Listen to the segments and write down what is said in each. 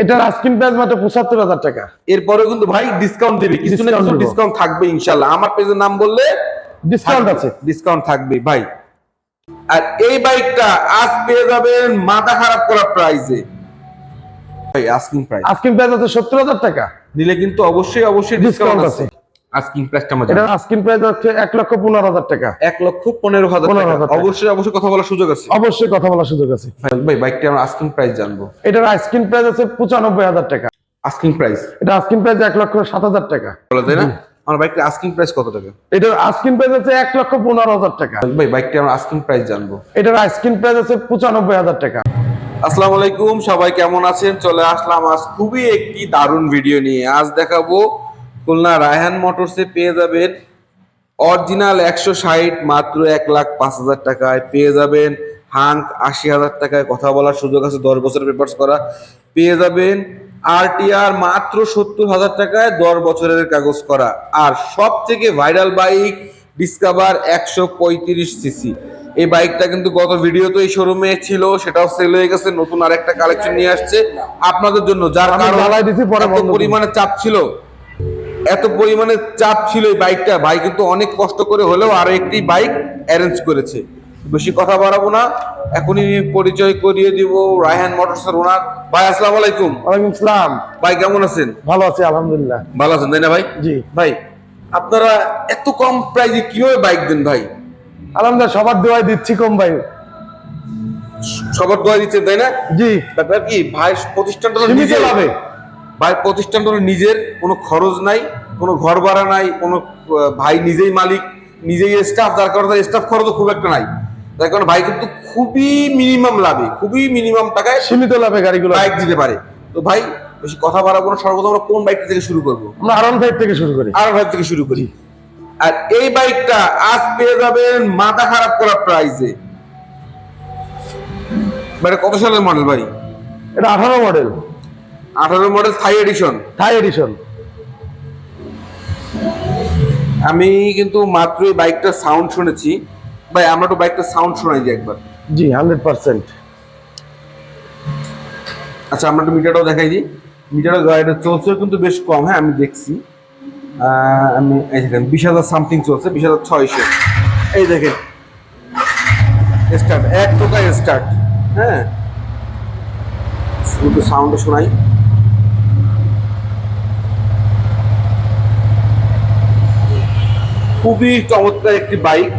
এটার asking price মাত্র পঁচাত্তর হাজার টাকা। এরপরে কিন্তু ভাই ডিসকাউন্ট দিবে। কিছু না কিছু ডিসকাউন্ট থাকবে আমার পেজের নাম বললে ডিসকাউন্ট আছে। ডিসকাউন্ট থাকবে ভাই। আর এই বাইকটা আজ পেয়ে যাবেন মাথা খারাপ করা প্রাইসে ভাই আস্কিং প্রাইস আস্কিং প্রাইস আছে সত্তর হাজার টাকা। নিলে কিন্তু অবশ্যই অবশ্যই ডিসকাউন্ট আছে। আস্কিং প্রাইসটা আমার এটার আস্কিন প্রাইস হচ্ছে এক লক্ষ পনেরো হাজার টাকা। লক্ষ পনেরো হাজার টাকা। টাকা। অবশ্যই অবশ্যই কথা বলার সুযোগ আছে। অবশ্যই কথা বলার সুযোগ আছে। ভাই বাইকটা আমরা আস্কিং প্রাইস জানব। এটার আস্কিন প্রাইস আছে পঁচানব্বই হাজার টাকা। আস্কিং প্রাইস এটা আস্কিন প্রাইস লক্ষ হাজার টাকা। বলা যায় না? আমার বাইকটা আস্কিং প্রাইস কত টাকা? এটার আস্কিন প্রাইস আছে লক্ষ পনেরো হাজার টাকা। ভাই বাইকটা আমরা আস্কিং প্রাইস জানব। এটার আস্কিন প্রাইস আছে পঁচানব্বই হাজার টাকা। আসসালামু আলাইকুম সবাই কেমন আছেন? চলে আসলাম আজ খুবই একটি দারুণ ভিডিও নিয়ে। আজ দেখাবো খুলনা রায়হান মোটরসে পেয়ে যাবেন অরিজিনাল একশো ষাট মাত্র এক লাখ পাঁচ হাজার টাকায় পেয়ে যাবেন। হাঙ্ক আশি হাজার টাকায় কথা বলার সুযোগ আছে দশ বছরের পেপার্স করা। পেয়ে যাবেন আরটিআর মাত্র সত্তর হাজার টাকায় দশ বছরের কাগজ করা। আর সব থেকে ভাইরাল বাইক ডিসকভার একশো পঁয়ত্রিশ সিসি। এই বাইকটা কিন্তু গত ভিডিওতে এই শোরুমে ছিল সেটাও সেল হয়ে গেছে নতুন আরেকটা কালেকশন নিয়ে আসছে। আপনাদের জন্য যার কারণ। পরিমাণে চাপ ছিল। এত পরিমাণে চাপ ছিল এই বাইকটা ভাই কিন্তু অনেক কষ্ট করে হলেও আরও একটি বাইক অ্যারেঞ্জ করেছে। বেশি কথা বাড়াবো না। এখনই পরিচয় করিয়ে দিব রায়হান মোটরস এর ওনার। ভাই আসসালামু আলাইকুম। ওয়ালাইকুম সালাম। ভাই কেমন আছেন? ভালো আছি আলহামদুলিল্লাহ। ভালো আছেন তাই না ভাই? জি। ভাই আপনারা এত কম প্রাইসে কীভাবে বাইক দেন ভাই? আলহামদুলিল্লাহ সবার দোয়াই দিচ্ছি কম ভাই। সবার দোয়া দিচ্ছেন তাই না? জি। ব্যাপার কি ভাই প্রতিষ্ঠানটা সীমিত লাভে। ভাই প্রতিষ্ঠানটা নিজের কোনো খরচ নাই কোনো ঘর ভাড়া নাই কোনো ভাই নিজেই মালিক নিজেই স্টাফ যার কারণে তার স্টাফ খরচও খুব একটা নাই। যার কারণে ভাই কিন্তু খুবই মিনিমাম লাভে খুবই মিনিমাম টাকায় সীমিত লাভে গাড়িগুলো বাইক দিতে পারে। তো ভাই বেশি কথা বাড়াবো না সর্বপ্রথম আমরা কোন বাইকটা থেকে শুরু করব? আমরা আরন ফাইভ থেকে শুরু করি। আর ভাই থেকে শুরু করি। আর এই বাইকটা আজ পেয়ে যাবেন মাথা খারাপ করা প্রাইসে মানে কত সালের মডেল ভাই? এটা আঠারো মডেল আঠারো model Thai edition Thai edition আমি কিন্তু মাত্র এই বাইকটার সাউন্ড শুনেছি। ভাই আমরা তো বাইকটার সাউন্ড শোনাই দিই একবার। জি হান্ড্রেড পার্সেন্ট আচ্ছা আমরা একটু মিটারটাও দেখাই দিই। মিটারটা গাড়িটা চলছেও কিন্তু বেশ কম হ্যাঁ আমি দেখছি। আমি এই দেখেন বিশ হাজার সামথিং চলছে বিশ হাজার ছয়শো। এই দেখেন। স্টার্ট এক টোকা স্টার্ট হ্যাঁ। একটু সাউন্ডটা শোনাই। খুবই চমৎকার একটি বাইক।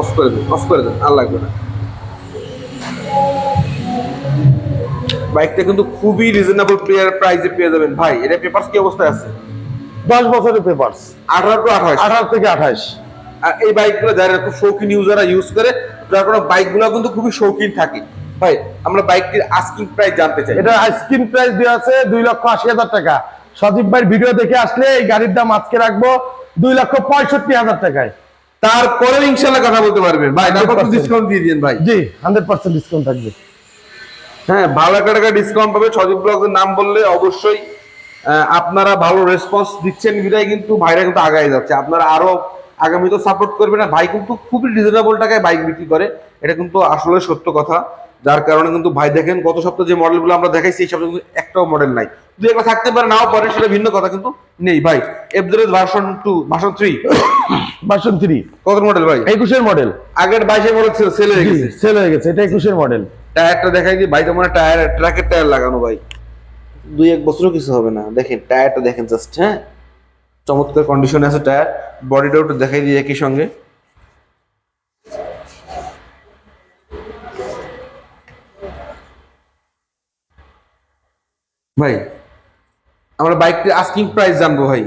অফ করে দেন অফ করে দেন আর লাগবে না। বাইকটা কিন্তু খুবই রিজনেবল প্লেয়ার প্রাইসে পেয়ে যাবেন। ভাই এটা পেপারস কি অবস্থায় আছে? দশ বছরের পেপার্স আঠারো টু আঠাশ? আঠারো থেকে আঠাশ। আর এই বাইকগুলো যারা খুব শৌখিন ইউজাররা ইউজ করে যার কারণে বাইকগুলো কিন্তু খুবই শৌখিন থাকে। ভাই আমরা বাইকটির আস্কিং প্রাইস জানতে চাই। এটা আইসক্রিম প্রাইস দেওয়া আছে দুই লক্ষ আশি হাজার টাকা। সজীব ভাইয়ের ভিডিও দেখে আসলে এই গাড়ির দাম আজকে রাখব দুই লক্ষ পঁয়ষট্টি হাজার টাকায়। তারপরে ইনশাল্লাহ কথা বলতে পারবেন ভাই তারপর ডিসকাউন্ট দিয়ে দিন ভাই? জি হান্ড্রেড পার্সেন্ট ডিসকাউন্ট থাকবে। হ্যাঁ ভালো একটা টাকা ডিসকাউন্ট পাবে। সজীব ব্লগের নাম বললে অবশ্যই আপনারা ভালো রেসপন্স দিচ্ছেন বিদায় কিন্তু ভাইরা কিন্তু আগায় যাচ্ছে। আপনারা আরও আগামী তো সাপোর্ট করবে না ভাই কিন্তু খুবই রিজনেবল টাকায় বাইক বিক্রি করে। এটা কিন্তু আসলে সত্য কথা। যার কারণে কিন্তু ভাই দেখেন গত সপ্তাহে যে মডেলগুলো আমরা দেখাইছি এই সপ্তাহে কিন্তু একটাও মডেল নাই। দু একটা থাকতে পারে নাও পারে সেটা ভিন্ন কথা কিন্তু নেই ভাই। FZ version two version three version three কত মডেল ভাই? একুশের মডেল আগের বাইশের মডেল ছিল সেল হয়ে গেছে। সেল হয়ে গেছে এটা একুশের মডেল টায়ারটা দেখাই দিই ভাই তোমার টায়ার ট্রাকের টায়ার লাগানো ভাই। দুই এক বছরও কিছু হবে না। দেখেন টায়ারটা দেখেন জাস্ট হ্যাঁ? চমৎকার কন্ডিশনে আছে টায়ার। বডিটাও একটু দেখাই দিই একই সঙ্গে। ভাই আমরা বাইকটির আস্কিং প্রাইস জানব ভাই।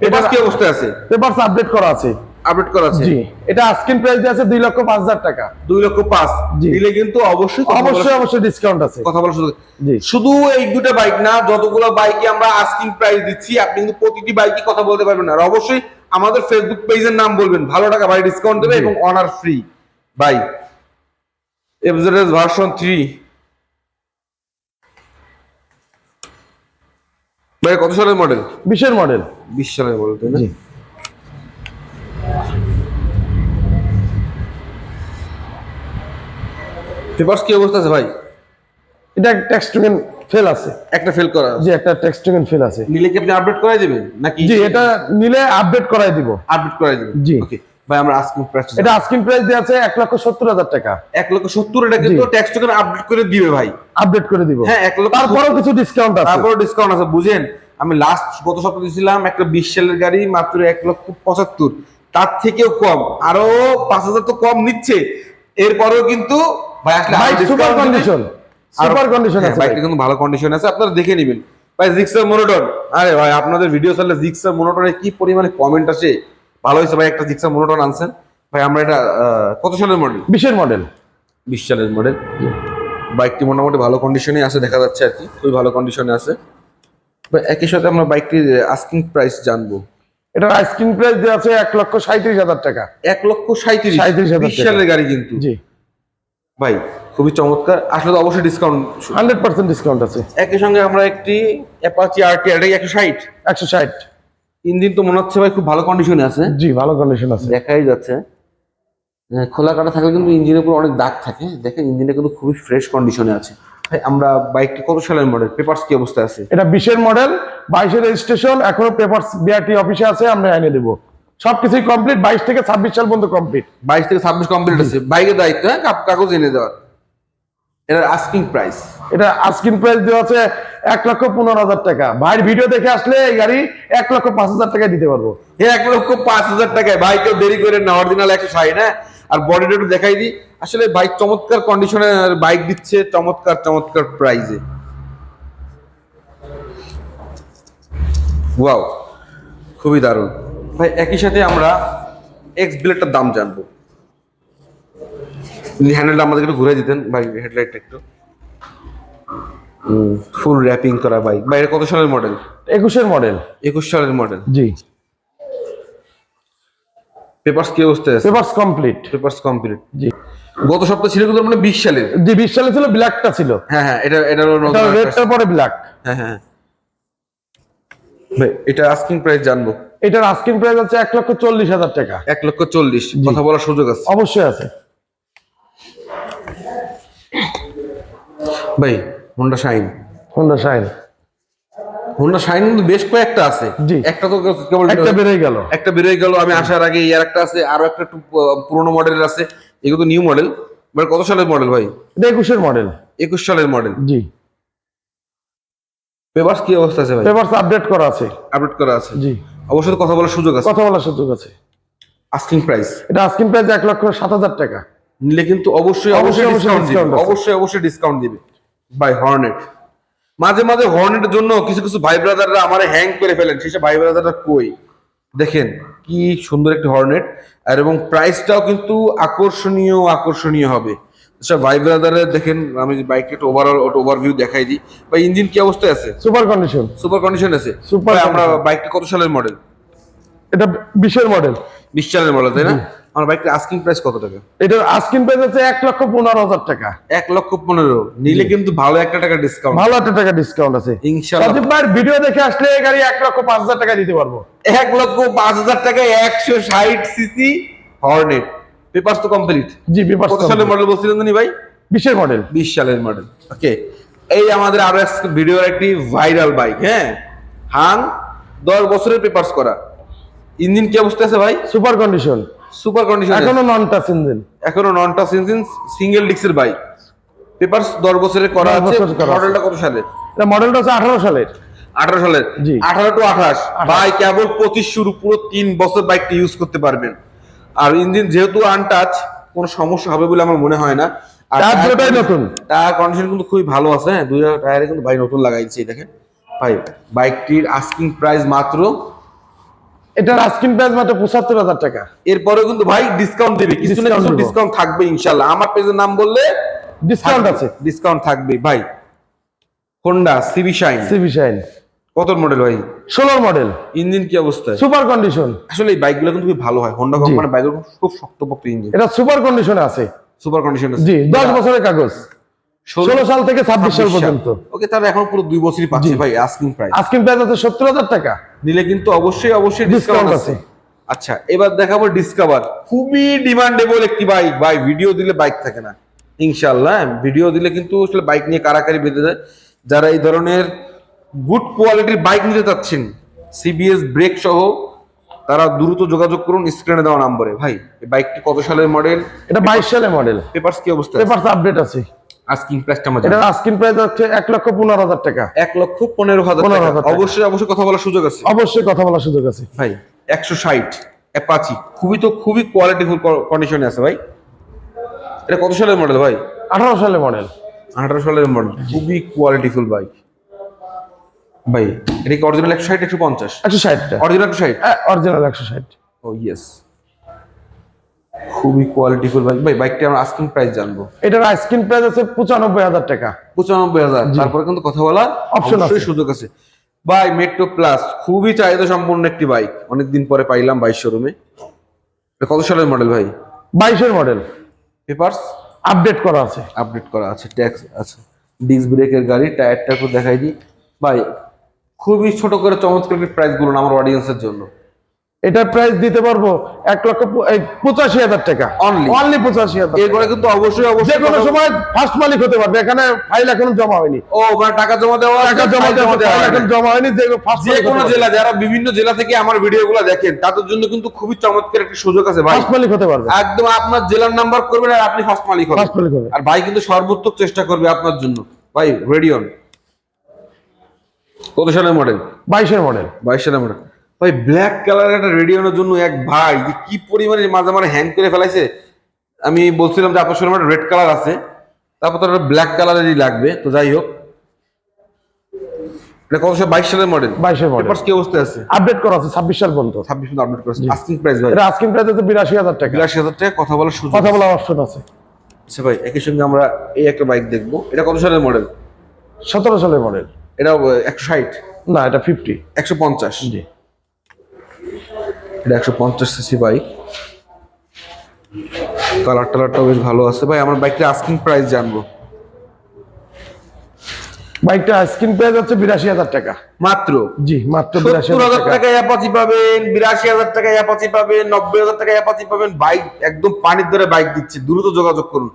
পেপার কি অবস্থায় আছে? পেপারস আপডেট করা আছে। আপডেট করা আছে? জি এটা আস্কিন প্রাইস আছে দুই লক্ষ পাঁচ হাজার টাকা। দুই লক্ষ পাঁচ। জি। দিলে কিন্তু অবশ্যই অবশ্যই অবশ্যই ডিসকাউন্ট আছে। কথা সুযোগ জি। শুধু এই দুটো বাইক না যতগুলো বাইকে আমরা আস্কিং প্রাইস দিচ্ছি আপনি কিন্তু প্রতিটি বাইকে কথা বলতে পারবেন আর অবশ্যই আমাদের ফেসবুক পেজের নাম বলবেন। ভালো টাকা ভাই ডিসকাউন্ট দেবে। এবং owner free by FZS version three ভাই কত সালের মডেল বিশের মডেল বিশ সালের মডেল তাই না? পেপারস কি অবস্থা আছে ভাই? এটা টেক্সট টোকেন ফেল আছে। একটা ফেল করা। জি একটা টেক্সট টোকেন ফেল আছে। নিলে কি আপনি আপডেট করাই দিবেন? নাকি জি এটা নিলে আপডেট করাই দিব। আপডেট করাই দিবেন? জি। ওকে ভাই আমরা আজকে প্রাইস এটা আস্কিং প্রাইস দিয়ে আছে এক লক্ষ সত্তর হাজার টাকা। এক লক্ষ সত্তর এটা কিন্তু ট্যাক্স টোকেন আপডেট করে দিবে ভাই। আপডেট করে দিব। হ্যাঁ এক লক্ষ তারপরেও কিছু ডিসকাউন্ট আছে। ডিসকাউন্ট আছে বুঝেন? আমি লাস্ট গত সপ্তাহে দিয়েছিলাম একটা বিশ সালের গাড়ি মাত্র এক লক্ষ পঁচাত্তর। তার থেকেও কম আরও পাঁচ হাজার তো কম নিচ্ছে। এরপরেও কিন্তু ভাই আসলে সুপার কন্ডিশন সুপার কন্ডিশন আছে বাইকটা কিন্তু ভালো কন্ডিশন আছে আপনারা দেখে নেবেন। ভাই জিক্সার মোনোটন আরে ভাই আপনাদের ভিডিও চাইলে জিক্সার মোনোটনে কি পরিমাণে কমেন্ট আসে? ভালো হয়েছে ভাই একটা জিক্সার মোনোটন আনছেন। ভাই আমরা এটা কত সালের মডেল বিশের মডেল বিশ সালের মডেল বাইকটি মোটামুটি ভালো কন্ডিশনে আছে দেখা যাচ্ছে আর কি। খুবই ভালো কন্ডিশনে আছে। একই সাথে আমরা বাইকটির আস্কিং প্রাইস জানব। এটার আইসক্রিম প্রাইস দিয়ে আছে এক লক্ষ সাঁত্রিশ হাজার টাকা। এক লক্ষ সাঁত্রিশ 37,000 বিশ টাকা। সালের গাড়ি কিন্তু। জি। ভাই খুবই চমৎকার। আসলে তো অবশ্যই ডিসকাউন্ট হান্ড্রেড পার্সেন্ট ডিসকাউন্ট আছে। একই সঙ্গে আমরা একটি অ্যাপাচি আরটি এটাই একশো ষাট। একশো ষাট। ইঞ্জিন তো মনে হচ্ছে ভাই খুব ভালো কন্ডিশনে আছে। জি ভালো কন্ডিশন আছে। দেখাই যাচ্ছে। খোলা কাটা থাকলে কিন্তু ইঞ্জিনের উপর অনেক দাগ থাকে। দেখেন ইঞ্জিনটা কিন্তু খুবই ফ্রেশ কন্ডিশনে আছে। ভাই আমরা বাইকটি কত সালের মডেল পেপারস কি অবস্থায় আছে? এটা বিশের মডেল বাইশের রেজিস্ট্রেশন এখনও পেপার বিআরটি অফিসে আছে আমরা এনে দেবো। সবকিছুই কমপ্লিট বাইশ থেকে ছাব্বিশ সাল পর্যন্ত কমপ্লিট বাইশ থেকে ছাব্বিশ কমপ্লিট আছে। বাইকের দায়িত্ব হ্যাঁ কাগজ এনে দেওয়ার। এটার আস্কিং প্রাইস এটা আস্কিন প্রাইস দেওয়া আছে এক লক্ষ পনেরো হাজার টাকা। ভাইয়ের ভিডিও দেখে আসলে এই গাড়ি এক লক্ষ পাঁচ হাজার টাকা দিতে পারব। এক লক্ষ পাঁচ হাজার টাকায়। ভাই, কেউ দেরি করে না অরিজিনাল একশো ষাট হ্যাঁ? আর বডিটা একটু দেখাই দিই। আসলে বাইক চমৎকার কন্ডিশনে বাইক দিচ্ছে, চমৎকার চমৎকার প্রাইজে ওয়াও খুবই দারুণ। ভাই, একই সাথে আমরা এক্স ব্লেডটার দাম জানব। হ্যান্ডেলটা আমাদের একটু ঘুরে দিতেন। ভাই হেডলাইটটা একটু। ফুল র্যাপিং করা বাইক ভাই এটা কত সালের মডেল একুশের মডেল একুশ সালের মডেল জি। পেপারস কি অবস্থায় আছে? পেপার্স কমপ্লিট পেপারস কমপ্লিট জি। গত সপ্তাহে ছিল কিন্তু মানে বিশ সালের। জি বিশ সালে ছিল ব্ল্যাকটা ছিল। হ্যাঁ হ্যাঁ এটা এটা হলো নতুন এটা রেডটার পরে ব্ল্যাক হ্যাঁ হ্যাঁ ভাই এটা আস্কিং প্রাইস জানব। এটার আস্কিং প্রাইস আছে এক লক্ষ চল্লিশ হাজার টাকা। এক লক্ষ চল্লিশ। কথা বলার সুযোগ আছে। অবশ্যই আছে। ভাই Honda Shine Honda Shine Honda Shine কিন্তু বেশ কয়েকটা আছে। একটা তো কেবল একটা বেড়ে গেল। একটা বেরোয় গেল। আমি আসার আগে ইয়ার একটা আছে আরও একটা পুরোনো মডেলের আছে। এগুলো তো নিউ মডেল বাট কত সালের মডেল ভাই? এটা একুশের মডেল একুশ সালের মডেল জি। পেপারস কি অবস্থা আছে ভাই? পেপারস আপডেট করা আছে। আপডেট করা আছে। জি। অবশ্যই কথা বলার সুযোগ আছে। কথা বলার সুযোগ আছে। আস্কিং প্রাইস এটা আস্কিন প্রাইস এক লক্ষ সাত হাজার টাকা। নিলে কিন্তু অবশ্যই অবশ্যই, অবশ্যই অবশ্যই ডিসকাউন্ট দিবে। অবশ্যই অবশ্যই ডিসকাউন্ট দিবে। বাই হর্নেট মাঝে মাঝে হর্নেটের জন্য কিছু কিছু ভাই ব্রাদাররা আমার হ্যাং করে ফেলেন। সেসব ভাই ব্রাদাররা কই? দেখেন কি সুন্দর একটি হর্নেট আর এবং প্রাইসটাও কিন্তু আকর্ষণীয় আকর্ষণীয় হবে। সব ভাই ব্রাদারের দেখেন আমি বাইকটা একটু ওভারঅল ওভারভিউ দেখাই দিই। বা ইঞ্জিন কি অবস্থায় আছে? সুপার কন্ডিশন সুপার কন্ডিশন আছে। ভাই, আমরা বাইকটা কত সালের মডেল এটা বিশের মডেল বিশ সালের মডেল তাই না? আমার বাইকটা আস্কিং প্রাইস কত টাকা? এটার আস্কিন প্রাইস আছে এক লক্ষ পনেরো হাজার টাকা। এক লক্ষ পনেরো। নিলে কিন্তু ভালো একটা টাকা ডিসকাউন্ট ভালো একটা টাকা ডিসকাউন্ট আছে। ইনশাল্লাহ। সজীব ভাইয়ের ভিডিও দেখে আসলে এই গাড়ি এক লক্ষ পাঁচ হাজার টাকা দিতে পারব। এক লক্ষ পাঁচ হাজার টাকায় একশো ষাট সিসি হর্নেট পেপার তো কমপ্লিট জি বিপাস কত সালের মডেল বলছিলেন জানি ভাই? বিশের মডেল বিশ সালের মডেল ওকে এই আমাদের আরও এক ভিডিওর একটি ভাইরাল বাইক হ্যাঁ? হাং দশ বছরের পেপারস করা। ইঞ্জিন কি অবস্থা আছে ভাই? সুপার কন্ডিশন সুপার কন্ডিশন এখনও নন টাচ ইঞ্জিন এখনও নন টাচ ইঞ্জিন সিঙ্গেল ডিক্সের বাইক পেপারস দশ বছরের করা 10 বছরের করা আছে। মডেলটা কত সালের? এটা মডেলটা হচ্ছে আঠারো সালের। আঠারো সালের? জি। আঠারো টু আঠাশ। ভাই কেবল পঁচিশ শুরু পুরো তিন বছর বাইকটা ইউজ করতে পারবেন। আর ইঞ্জিন যেহেতু আনটাচ কোনো সমস্যা হবে বলে আমার মনে হয় না। আর টায়ার দুটোই নতুন। টায়ার কন্ডিশন কিন্তু খুবই ভালো আছে হ্যাঁ দুইটা টায়ারে কিন্তু ভাই নতুন লাগাইছে এই দেখেন। ভাই বাইকটির আস্কিং প্রাইস মাত্র এটার আস্কিন প্রাইস মাত্র পঁচাত্তর হাজার টাকা। এরপরে কিন্তু ভাই ডিসকাউন্ট দেবে কিছু না কিছু ডিসকাউন্ট থাকবে আমার পেজের নাম বললে ডিসকাউন্ট আছে। ডিসকাউন্ট থাকবে ভাই। Honda CB Shine CB Shine কত মডেল ভাই? ষোলোর মডেল ইঞ্জিন কি অবস্থায়? সুপার কন্ডিশন আসলে এই বাইকগুলো কিন্তু খুব ভালো হয়। হোন্ডা কোম্পানির বাইকগুলো খুব শক্তপোক্ত ইঞ্জিন এটা সুপার কন্ডিশনে আছে। সুপার কন্ডিশন জি দশ বছরের কাগজ। ষোলো সাল থেকে ছাব্বিশ সাল পর্যন্ত। ওকে তাহলে এখন পুরো দুই বছরই পাচ্ছে ভাই আস্কিং প্রাইস আস্কিন প্রাইস আছে সত্তর হাজার টাকা। নিলে কিন্তু অবশ্যই অবশ্যই ডিসকাউন্ট আছে। আচ্ছা এবার দেখাবো ডিসকভার খুবই ডিমান্ডেবল একটি বাইক ভাই ভিডিও দিলে বাইক থাকে না। ইনশাল্লাহ ভিডিও দিলে কিন্তু আসলে বাইক নিয়ে কারাকারি বেঁধে যায় যারা এই ধরনের গুড কোয়ালিটির বাইক নিতে চাচ্ছেন সিবিএস ব্রেক সহ তারা দ্রুত যোগাযোগ করুন স্ক্রিনে দেওয়া নম্বরে। ভাই এই বাইকটি কত সালের মডেল এটা বাইশ সালে মডেল পেপারস কি অবস্থা পেপার আপডেট আছে। আস্কিং প্রাইসটা আমরা এটার জানি। আস্কিন প্রাইস হচ্ছে এক লক্ষ পনেরো হাজার টাকা। এক লক্ষ পনেরো হাজার টাকা। 15,000 টাকা। অবশ্যই অবশ্যই কথা বলার সুযোগ আছে। অবশ্যই কথা বলার সুযোগ আছে। ভাই একশো ষাট অ্যাপাচি খুবই তো খুবই কোয়ালিটিফুল কন্ডিশনে আছে ভাই। এটা কত সালের মডেল ভাই? আঠারো সালে মডেল আঠারো সালের মডেল খুবই কোয়ালিটিফুল বাইক ভাই এটা কি অরিজিনাল একশো ষাট একশো পঞ্চাশ? একশো ষাটটা অরিজিনাল একশো ষাট? অরিজিনাল একশো ষাট। ও ইয়েস খুবই কোয়ালিটিফুল বাইক ভাই বাইকটা আমরা আস্কিং প্রাইস জানব। এটার আইসক্রিম প্রাইস আছে পঁচানব্বই হাজার টাকা। পঁচানব্বই হাজার তারপরে কিন্তু কথা বলার অবশ্যই আছে। সুযোগ আছে। ভাই মেট্রো প্লাস খুবই চাহিদা সম্পন্ন একটি বাইক অনেকদিন পরে পাইলাম বাইশ শোরুমে কত সালের মডেল ভাই? বাইশের মডেল পেপারস আপডেট করা আছে। আপডেট করা আছে ট্যাক্স আছে। ডিস্ক ব্রেকের গাড়ি টায়ারটা একটু দেখাই দিই। ভাই খুবই ছোট করে চমৎকার প্রাইস বলুন আমার অডিয়েন্সের জন্য। এটার প্রাইস দিতে পারব এক লক্ষ পঁচাশি হাজার টাকা? অনলি পঁচাশি হাজার এরপরে কিন্তু অবশ্যই যে অবশ্যই কোনো সময় ফার্স্ট মালিক হতে পারবে এখানে ফাইল এখনও জমা হয়নি। ও মানে টাকা জমা দেওয়া টাকা জমা দেওয়া এখন জমা হয়নি যে ফার্স্ট যে কোনো জেলা যারা বিভিন্ন জেলা থেকে আমার ভিডিওগুলো দেখেন তাদের জন্য কিন্তু খুবই চমৎকার একটা সুযোগ আছে ভাই। ফার্স্ট মালিক হতে পারবে। একদম আপনার জেলার নাম্বার করবেন আর আপনি ফার্স্ট মালিক হবেন। ফার্স্ট মালিক হবে। আর ভাই কিন্তু সর্বোত্তম চেষ্টা করবে আপনার জন্য। ভাই রেডিয়ন কত সালের মডেল বাইশের মডেল বাইশ সালের মডেল ভাই ব্ল্যাক কালারের একটা রেডিয়নের জন্য এক ভাই যে কি পরিমাণে মাঝে মাঝে হ্যাং করে ফেলাইছে আমি বলছিলাম যে আপনার শোরুমে রেড কালার আছে তারপর তো একটা ব্ল্যাক কালারেরই লাগবে তো যাই হোক। এটা কত বাইশ সালের মডেল বাইশের মডেল পেপারস কি অবস্থায় আছে? আপডেট করা আছে ছাব্বিশ সাল পর্যন্ত। ছাব্বিশ আপডেট আস্কিং প্রাইস ভাই। এটা আস্কিং প্রাইস আছে বিরাশি হাজার টাকা। বিরাশি হাজার টাকা কথা বলার সুযোগ কথা বলার অপশন আছে। আচ্ছা ভাই একই সঙ্গে আমরা এই একটা বাইক দেখব। এটা কত সালের মডেল সতেরো সালের মডেল এটা একশো ষাট। না এটা ফিফটি একশো পঞ্চাশ। জি। এটা একশো পঞ্চাশ সিসি বাইক কালার টালারটাও বেশ ভালো আছে। ভাই আমার বাইকটা আস্কিং প্রাইস জানব। বাইকটা প্রাইস হচ্ছে বিরাশি হাজার টাকা। মাত্র? জি মাত্র বিরাশি হাজার টাকা। অ্যাপাচি পাবেন বিরাশি হাজার টাকায় অ্যাপাচি পাবেন নব্বই হাজার টাকায় অ্যাপাচি পাবেন। বাইক একদম পানির দরে বাইক দিচ্ছে। দ্রুত যোগাযোগ করুন।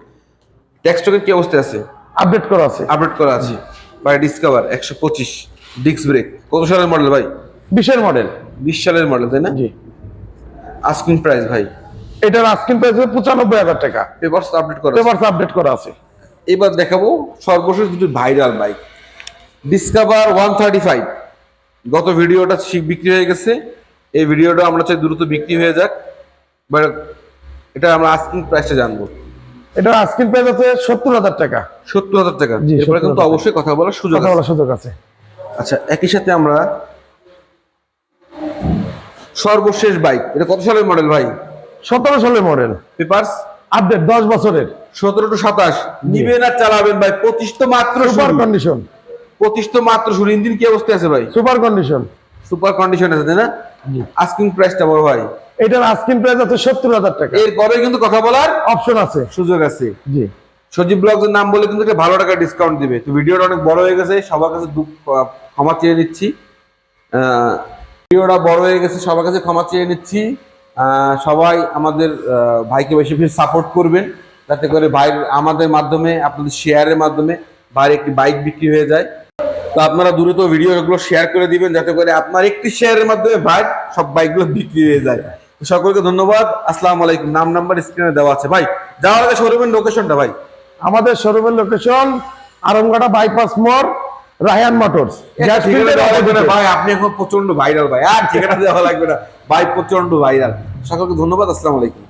ট্যাক্স টোকেন কি অবস্থায় আছে? আপডেট করা আছে। আপডেট করা আছে। ভাই ডিসকভার একশো পঁচিশ। ডিস্ক ব্রেক কত সালের মডেল ভাই? বিশের মডেল বিশ সালের মডেল তাই না? জি। আস্কিং প্রাইস ভাই। এটার আস্কিং প্রাইস হচ্ছে পঁচানব্বই হাজার টাকা। পেপারস আপডেট করা আছে। পেপার আপডেট করা আছে। এবার দেখাবো সর্বশেষ দুটি viral bike Discover one thirty five গত ভিডিওটা বিক্রি হয়ে গেছে। এই ভিডিওটা আমরা চাই দ্রুত বিক্রি হয়ে যাক। বাট এটা আমরা আস্কিং প্রাইসটা জানব। এটার আস্কিং প্রাইস হচ্ছে সত্তর হাজার টাকা। সত্তর হাজার টাকা। এরপরে কিন্তু অবশ্যই কথা বলার সুযোগ কথা আছে। বলার সুযোগ আছে। আচ্ছা একই সাথে আমরা সর্বশেষ বাইক। এটা কত সালের মডেল ভাই? সতেরো সালের মডেল পেপারস আপডেট দশ বছরের। সতেরো টু সাতাশ। নিবেন আর চালাবেন ভাই। পঁচিশ তো মাত্র সুপার কন্ডিশন পঁচিশ তো মাত্র শুরু। ইঞ্জিন কি অবস্থায় আছে ভাই? সুপার কন্ডিশন সুপার কন্ডিশন আছে তাই না? আস্কিং প্রাইসটা বড় ভাই। এটার আস্কিং প্রাইস হচ্ছে সত্তর হাজার টাকা। এরপরে কিন্তু কথা বলার অপশন আছে। সুযোগ আছে। জি। সজীব ব্লগের নাম বলে কিন্তু একটা ভালো টাকা ডিসকাউন্ট দিবে। তো ভিডিওটা অনেক বড় হয়ে গেছে। সবার কাছে ক্ষমা চেয়ে নিচ্ছি। আহ, ভিডিওটা বড় হয়ে গেছে, সবার কাছে ক্ষমা চেয়ে নিচ্ছি। সবাই আমাদের ভাইকে বেশি বেশি সাপোর্ট করবেন, যাতে করে ভাই আমাদের মাধ্যমে, আপনাদের শেয়ারের মাধ্যমে ভাইয়ের একটি বাইক বিক্রি হয়ে যায়। তো আপনারা দ্রুত ভিডিওগুলো শেয়ার করে দিবেন, যাতে করে আপনার একটি শেয়ারের মাধ্যমে ভাই সব বাইকগুলো বিক্রি হয়ে যায়। সকলকে ধন্যবাদ। আসসালামু আলাইকুম। নাম নাম্বার স্ক্রিনে দেওয়া আছে। ভাই, যাওয়ার আগে শোরুমের লোকেশনটা ভাই। আমাদের শোরুমের লোকেশন আরমগাটা বাইপাস মোড়। রায়ান মোটরস ভাই আপনি এখন প্রচণ্ড ভাইরাল ভাই। আর ঠিকানা দেওয়া লাগবে না। ভাই প্রচণ্ড ভাইরাল সকলকে ধন্যবাদ আসসালামু আলাইকুম।